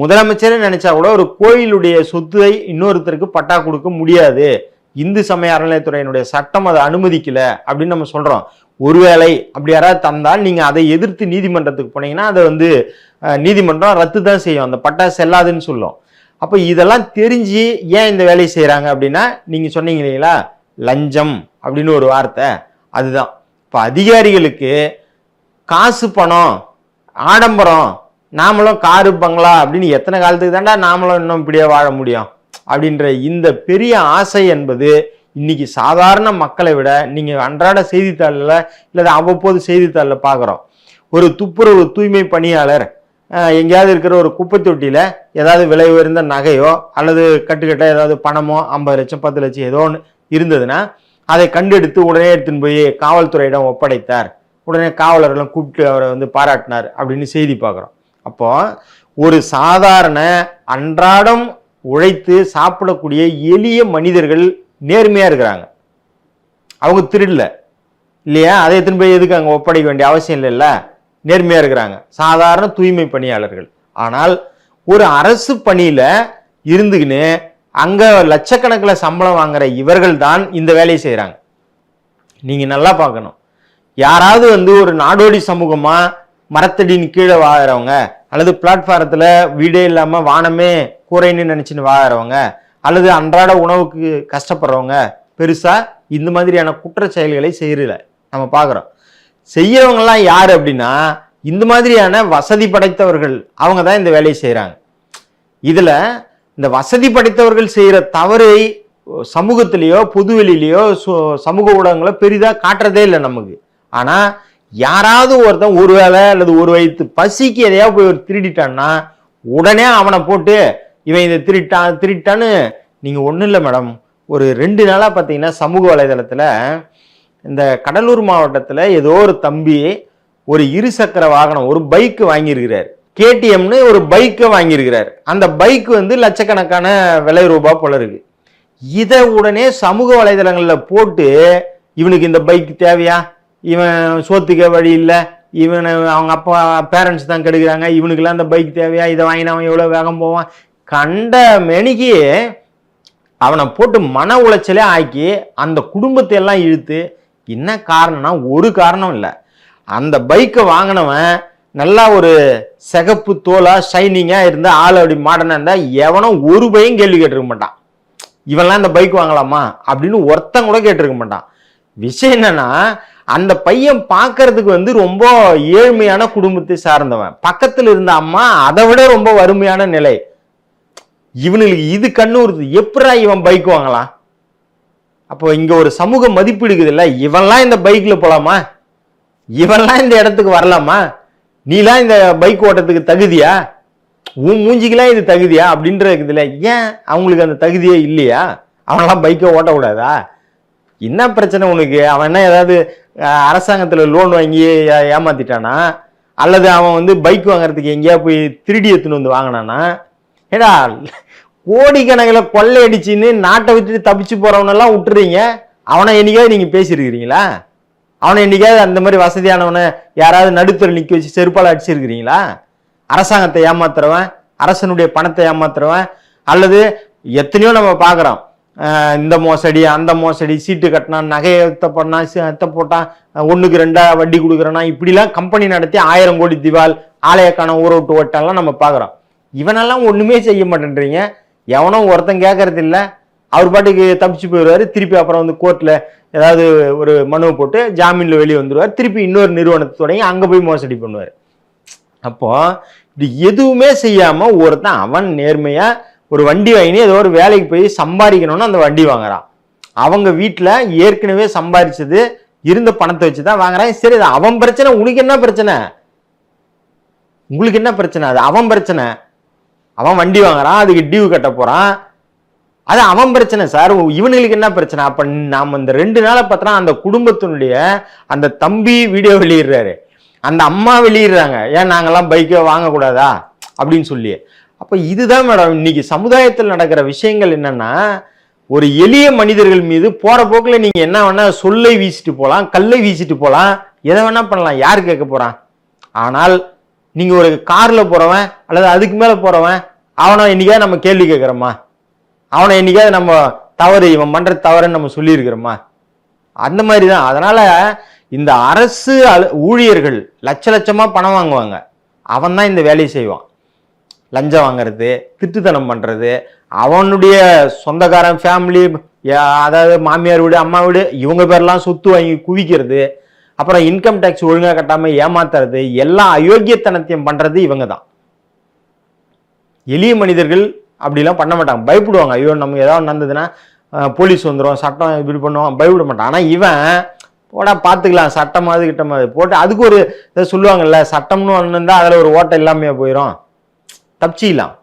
முதலமைச்சரே நினச்சா கூட ஒரு கோயிலுடைய சொத்தை இன்னொருத்தருக்கு பட்டா கொடுக்க முடியாது. இந்து சமய அறநிலையத்துறையினுடைய சட்டம் அதை அனுமதிக்கல அப்படின்னு நம்ம சொல்றோம். ஒருவேளை அப்படி யாராவது தந்தால் நீங்க அதை எதிர்த்து நீதிமன்றத்துக்கு போனீங்கன்னா அதை வந்து நீதிமன்றம் ரத்து தான் செய்யும். அந்த பட்டா செல்லாதுன்னு சொல்லும். அப்போ இதெல்லாம் தெரிஞ்சு ஏன் இந்த வேலையை செய்கிறாங்க அப்படின்னா நீங்கள் சொன்னீங்க இல்லைங்களா? லஞ்சம் அப்படின்னு ஒரு வார்த்தை. அதுதான். இப்போ அதிகாரிகளுக்கு காசு பணம் ஆடம்பரம் நாமளும் காரு பங்களா அப்படின்னு எத்தனை காலத்துக்கு தாண்டா நாமளும் இன்னும் இப்படியே வாழ முடியும்? அப்படின்ற இந்த பெரிய ஆசை என்பது இன்னைக்கு சாதாரண மக்களை விட நீங்கள் அன்றாட செய்தித்தாளில் இல்லை அவ்வப்போது செய்தித்தாளில் பார்க்குறோம் ஒரு துப்புரவு தூய்மை பணியாளர் எங்கேயாவது இருக்கிற ஒரு குப்பை தொட்டியில் ஏதாவது விலை உயர்ந்த நகையோ அல்லது கட்டுக்கட்ட ஏதாவது பணமோ ஐம்பது லட்சம் பத்து லட்சம் ஏதோ ஒன்று இருந்ததுன்னா அதை கண்டெடுத்து உடனே எடுத்துன்னு போய் காவல்துறையிடம் ஒப்படைத்தார். உடனே காவலர்களும் கூப்பிட்டு அவரை வந்து பாராட்டினார் அப்படின்னு செய்தி பார்க்குறோம் அப்போ ஒரு சாதாரண அன்றாடம் உழைத்து சாப்பிடக்கூடிய எளிய மனிதர்கள் நேர்மையாக இருக்கிறாங்க. அவங்க திருடல. இல்லையா? அதை எடுத்துன்னு போய் எதுக்கு அங்கே ஒப்படைக்க வேண்டிய அவசியம் இல்லைல்ல? நேர்மையாக இருக்கிறாங்க. சாதாரண தூய்மை பணியாளர்கள். ஆனால் ஒரு அரசு பணியில் இருந்துக்கின்னு அங்கே லட்சக்கணக்கில் சம்பளம் வாங்குற இவர்கள் தான் இந்த வேலையை செய்கிறாங்க நீங்கள் நல்லா பார்க்கணும். யாராவது வந்து ஒரு நாடோடி சமூகமாக மரத்தடின்னு கீழே வாழ்கிறவங்க அல்லது பிளாட்ஃபாரத்தில் வீடே இல்லாமல் வானமே கூரைன்னு நினச்சின்னு வாழறவங்க அல்லது அன்றாட உணவுக்கு கஷ்டப்படுறவங்க பெருசாக இந்த மாதிரியான குற்ற செயல்களை செய்யறல நம்ம பார்க்குறோம். செய்யறவங்கலாம் யார் அப்படின்னா இந்த மாதிரியான வசதி படைத்தவர்கள் அவங்க தான் இந்த வேலையை செய்கிறாங்க இதில் இந்த வசதி படைத்தவர்கள் செய்கிற தவறை சமூகத்திலேயோ பொதுவெளியிலையோ சமூக ஊடகங்களோ பெரிதாக காட்டுறதே இல்லை நமக்கு. ஆனால் யாராவது ஒருத்தன் ஒரு வேளை அல்லது ஒரு வயிற்று பசிக்கு எதையாவது போய் ஒரு திருடிட்டான்னா உடனே அவனை போட்டு இவன் இதை திருட்டான் திருட்டான்னு நீங்கள் ஒன்றும் இல்லை மேடம். ஒரு ரெண்டு நாளாக பார்த்தீங்கன்னா சமூக வலைதளத்தில் இந்த கடலூர் மாவட்டத்தில் ஏதோ ஒரு தம்பி ஒரு இருசக்கர வாகனம் ஒரு பைக்கு வாங்கியிருக்கிறார். கேடிஎம்னு ஒரு பைக்கை வாங்கியிருக்கிறார். அந்த பைக் வந்து லட்சக்கணக்கான விலை ரூபாய் போல இருக்கு. இதை உடனே சமூக வலைதளங்களில் போட்டு இவனுக்கு இந்த பைக் தேவையா? இவன் சோத்துக்க வழி இல்லை. இவனை அவங்க அப்பா பேரண்ட்ஸ் தான் கெடுக்கிறாங்க. இவனுக்கெல்லாம் அந்த பைக் தேவையா? இதை வாங்கினா அவன் எவ்வளோ வேகம் போவான்? கண்ட மெனிக்கு அவனை போட்டு மன உளைச்சலே ஆக்கி அந்த குடும்பத்தை எல்லாம் இழுத்து என்ன காரணம்னா ஒரு காரணம் இல்லை. அந்த பைக்கை வாங்கினவன் நல்லா ஒரு சிகப்பு தோலாக ஷைனிங்காக இருந்தா ஆள் அப்படி மாடனாக இருந்தால் எவனும் ஒரு பையன் கேள்வி கேட்டிருக்க மாட்டான். இவன்லாம் இந்த பைக் வாங்கலாமா? அப்படின்னு ஒருத்தன் கூட கேட்டிருக்க மாட்டான். விஷயம் என்னன்னா அந்த பையன் பார்க்கறதுக்கு வந்து ரொம்ப ஏழ்மையான குடும்பத்தை சார்ந்தவன். பக்கத்தில் இருந்த அம்மா அதை விட ரொம்ப வறுமையான நிலை. இவனுக்கு இது கண்ணூறுது எப்படா இவன் பைக் வாங்கலாம்? அப்போ இங்க ஒரு சமூக மதிப்பு இருக்குதுல்ல. இவன்லாம் இந்த பைக்ல போலாமா? இவன்லாம் இந்த இடத்துக்கு வரலாமா? நீலாம் இந்த பைக் ஓட்டத்துக்கு தகுதியா? உன் மூஞ்சிக்கெல்லாம் இது தகுதியா? அப்படின்ற இருக்குதுல்ல. ஏன் அவங்களுக்கு அந்த தகுதியே இல்லையா? அவனெல்லாம் பைக்கை ஓட்டக்கூடாதா? என்ன பிரச்சனை உனக்கு? அவன் என்ன ஏதாவது அரசாங்கத்தில் லோன் வாங்கி ஏமாத்திட்டானா? அல்லது அவன் வந்து பைக் வாங்குறதுக்கு எங்கேயா போய் திருடி எடுத்துன்னு வந்து வாங்கினானா? ஏடா கோடிக்கணக்கில் கொள்ளையடிச்சின்னு நாட்டை விட்டுட்டு தப்பிச்சு போகிறவனெல்லாம் விட்டுறீங்க. அவனை என்னைக்காவது நீங்கள் பேசியிருக்கிறீங்களா? அவனை என்னைக்காவது அந்த மாதிரி வசதியானவனை யாராவது நடுத்தர நிற்க வச்சு செருப்பால் அடிச்சிருக்கிறீங்களா? அரசாங்கத்தை ஏமாத்துறவன் அரசனுடைய பணத்தை ஏமாத்துறவன் அல்லது எத்தனையோ நம்ம பார்க்குறோம். இந்த மோசடி அந்த மோசடி சீட்டு கட்டினான் நகையை எத்த பண்ணான் எத்த போட்டான் ஒன்றுக்கு ரெண்டாக வட்டி கொடுக்குறனா இப்படிலாம் கம்பெனி நடத்தி ஆயிரம் கோடி திவால் ஆலயக்கான ஊற விட்டு ஓட்டாலாம் நம்ம பார்க்குறோம். இவனெல்லாம் ஒன்றுமே செய்ய மாட்டேன்றீங்க. எவனும் ஒருத்தன் கேட்கறது இல்லை. அவர் பாட்டுக்கு தப்பிச்சு போயிடுவார். திருப்பி அப்புறம் வந்து கோர்ட்டில் ஏதாவது ஒரு மனுவை போட்டு ஜாமீனில் வெளியே வந்துடுவார் திருப்பி இன்னொரு நிறுவனத்தை தொடங்கி அங்கே போய் மோசடி பண்ணுவார். அப்போ இது எதுவுமே செய்யாமல் ஒருத்தன் அவன் நேர்மையாக ஒரு வண்டி வாங்கி ஏதோ ஒரு வேலைக்கு போய் சம்பாதிக்கணும்னு அந்த வண்டி வாங்குறான். அவங்க வீட்டில் ஏற்கனவே சம்பாதிச்சது இருந்த பணத்தை வச்சு தான் வாங்குறான். சரி அது அவன் பிரச்சனை. உனக்கு என்ன பிரச்சனை? உங்களுக்கு என்ன பிரச்சனை? அது அவன் பிரச்சனை. அவன் வண்டி வாங்குறான் அதுக்கு டியூ கட்ட போறான். அது அவன் பிரச்சனை சார். இவனுங்களுக்கு என்ன பிரச்சனை? அப்ப நாம் இந்த ரெண்டு நாளை பார்த்தோன்னா அந்த குடும்பத்தினுடைய அந்த தம்பி வீடியோ வெளியிடுறாரு. அந்த அம்மா வெளியிடுறாங்க. ஏன் நாங்கெல்லாம் பைக்கை வாங்கக்கூடாதா? அப்படின்னு சொல்லி. அப்போ இதுதான் மேடம் இன்னைக்கு சமுதாயத்தில் நடக்கிற விஷயங்கள் என்னன்னா ஒரு எளிய மனிதர்கள் மீது போற போக்கில் நீங்க என்ன வேணா சொல்லை வீசிட்டு போகலாம் கல்லை வீசிட்டு போகலாம் எதை வேணா பண்ணலாம். யார் கேட்க போறான் ஆனால் நீங்கள் ஒரு காரில் போகிறவன் அல்லது அதுக்கு மேலே போகிறவன் அவனை என்னைக்காவது நம்ம கேள்வி கேட்குறோமா? அவனை என்னைக்காவது நம்ம தவறு இவன் பண்ணுற தவறுன்னு நம்ம சொல்லியிருக்கிறோமா? அந்த மாதிரி தான் அதனால் இந்த அரசு ஊழியர்கள் லட்ச லட்சமாக பணம் வாங்குவாங்க. அவன் தான் இந்த வேலையை செய்வான். லஞ்சம் வாங்குறது திட்டுத்தனம் பண்ணுறது அவனுடைய சொந்தக்காரன் ஃபேமிலி அதாவது மாமியார் வீடு அம்மா வீடு இவங்க பேர்லாம் சொத்து வாங்கி குவிக்கிறது அப்புறம் இன்கம் டேக்ஸ் ஒழுங்காக கட்டாமல் ஏமாத்துறது எல்லா அயோக்கியத்தனத்தையும் பண்ணுறது இவங்க தான் எளிய மனிதர்கள் அப்படிலாம் பண்ண மாட்டாங்க. பயப்படுவாங்க. ஐயோ நம்ம ஏதாவது நடந்ததுன்னா போலீஸ் வந்துடும் சட்டம் இப்படி பண்ணுவோம் பயப்பட மாட்டான். ஆனால் இவன் போடா பார்த்துக்கலாம் சட்டமாவது கிட்டமாவது போட்டு அதுக்கு ஒரு இதை சொல்லுவாங்கல்ல சட்டம்னு ஒன்று இருந்தால் அதில் ஒரு ஓட்டை இல்லாமையே போயிடும் தப்பிச்சிக்கலாம்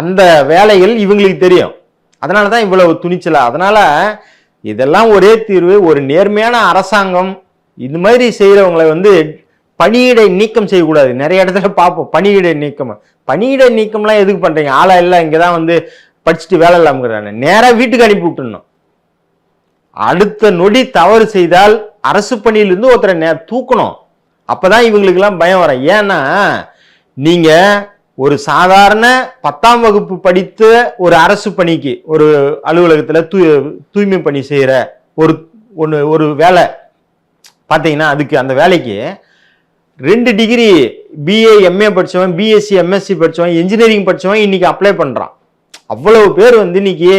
அந்த வேலைகள் இவங்களுக்கு தெரியும். அதனால தான் இவ்வளவு துணிச்சலாக அதனால் இதெல்லாம் ஒரே தீர்வு. ஒரு நேர்மையான அரசாங்கம் இது மாதிரி செய்கிறவங்களை வந்து பணியிடை நீக்கம் செய்யக்கூடாது. நிறைய இடத்துல பார்ப்போம். பணியிடை நீக்கம். பணியிடை நீக்கம்லாம் எதுக்கு பண்ணுறீங்க ஆளா இல்லை இங்கே தான் வந்து படிச்சுட்டு வேலை இல்லாமங்கிறாங்க நேராக வீட்டுக்கு அனுப்பி விட்டுணும் அடுத்த நொடி தவறு செய்தால் அரசு பணியிலிருந்து ஒருத்தரை நே தூக்கணும். அப்பதான் இவங்களுக்கெல்லாம் பயம் வரும். ஏன்னா நீங்கள் ஒரு சாதாரண பத்தாம் வகுப்பு படித்த ஒரு அரசு பணிக்கு ஒரு அலுவலகத்தில் தூ தூய்மை பணி செய்கிற ஒரு ஒன்று ஒரு வேலை பார்த்தீங்கன்னா அதுக்கு அந்த வேலைக்கு ரெண்டு டிகிரி பிஏ எம்ஏ படிச்சவன் பிஎஸ்சி எம்எஸ்சி படிச்சவன் இன்ஜினியரிங் படிச்சவன் இன்னைக்கு அப்ளை பண்ணுறான் அவ்வளவு பேர் வந்து இன்னைக்கு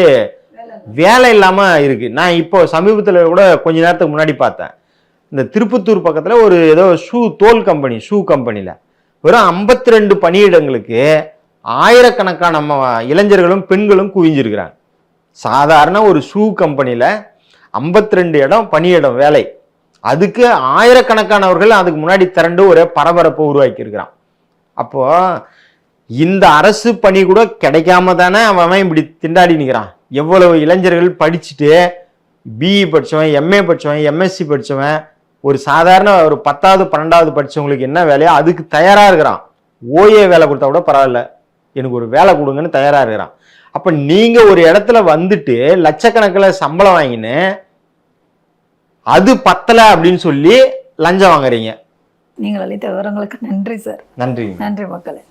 வேலை இல்லாமல் இருக்கு. நான் இப்போ சமீபத்தில் கூட கொஞ்ச நேரத்துக்கு முன்னாடி பார்த்தேன். இந்த திருப்பத்தூர் பக்கத்தில் ஒரு ஏதோ ஷூ தோல் கம்பெனி ஷூ கம்பெனியில் வெறும் 52 ரெண்டு பணியிடங்களுக்கு ஆயிரக்கணக்கான நம்ம இளைஞர்களும் பெண்களும் குவிஞ்சிருக்கிறாங்க. சாதாரண ஒரு ஷூ கம்பெனியில் ஐம்பத்தி ரெண்டு இடம் பணியிடம் வேலை. அதுக்கு ஆயிரக்கணக்கானவர்கள் அதுக்கு முன்னாடி திரண்டு ஒரே பரபரப்பை உருவாக்கி இருக்கிறான் அப்போ இந்த அரசு பணி கூட கிடைக்காம தானே அவன் இப்படி திண்டாடி நிற்கிறான் எவ்வளவு இளைஞர்கள் படிச்சுட்டு பிஇ படிச்சவன் எம்ஏ படிச்சவன் எம்எஸ்சி படிச்சவன் ஒரு சாதாரண ஒரு பத்தாவது பன்னெண்டாவது படிச்சவங்களுக்கு என்ன வேலையோ அதுக்கு தயாராக இருக்கிறான். ஓஏ வேலை கொடுத்தா கூட பரவாயில்ல. எனக்கு ஒரு வேலை கொடுங்கன்னு தயாராக இருக்கிறான். அப்போ நீங்கள் ஒரு இடத்துல வந்துட்டு லட்சக்கணக்கில் சம்பளம் வாங்கின்னு அது பத்தல அப்படின்னு சொல்லி லஞ்சம் வாங்குறீங்க. நீங்கள் அளித்த விவரங்களுக்கு நன்றி சார். நன்றி நன்றி மக்களே.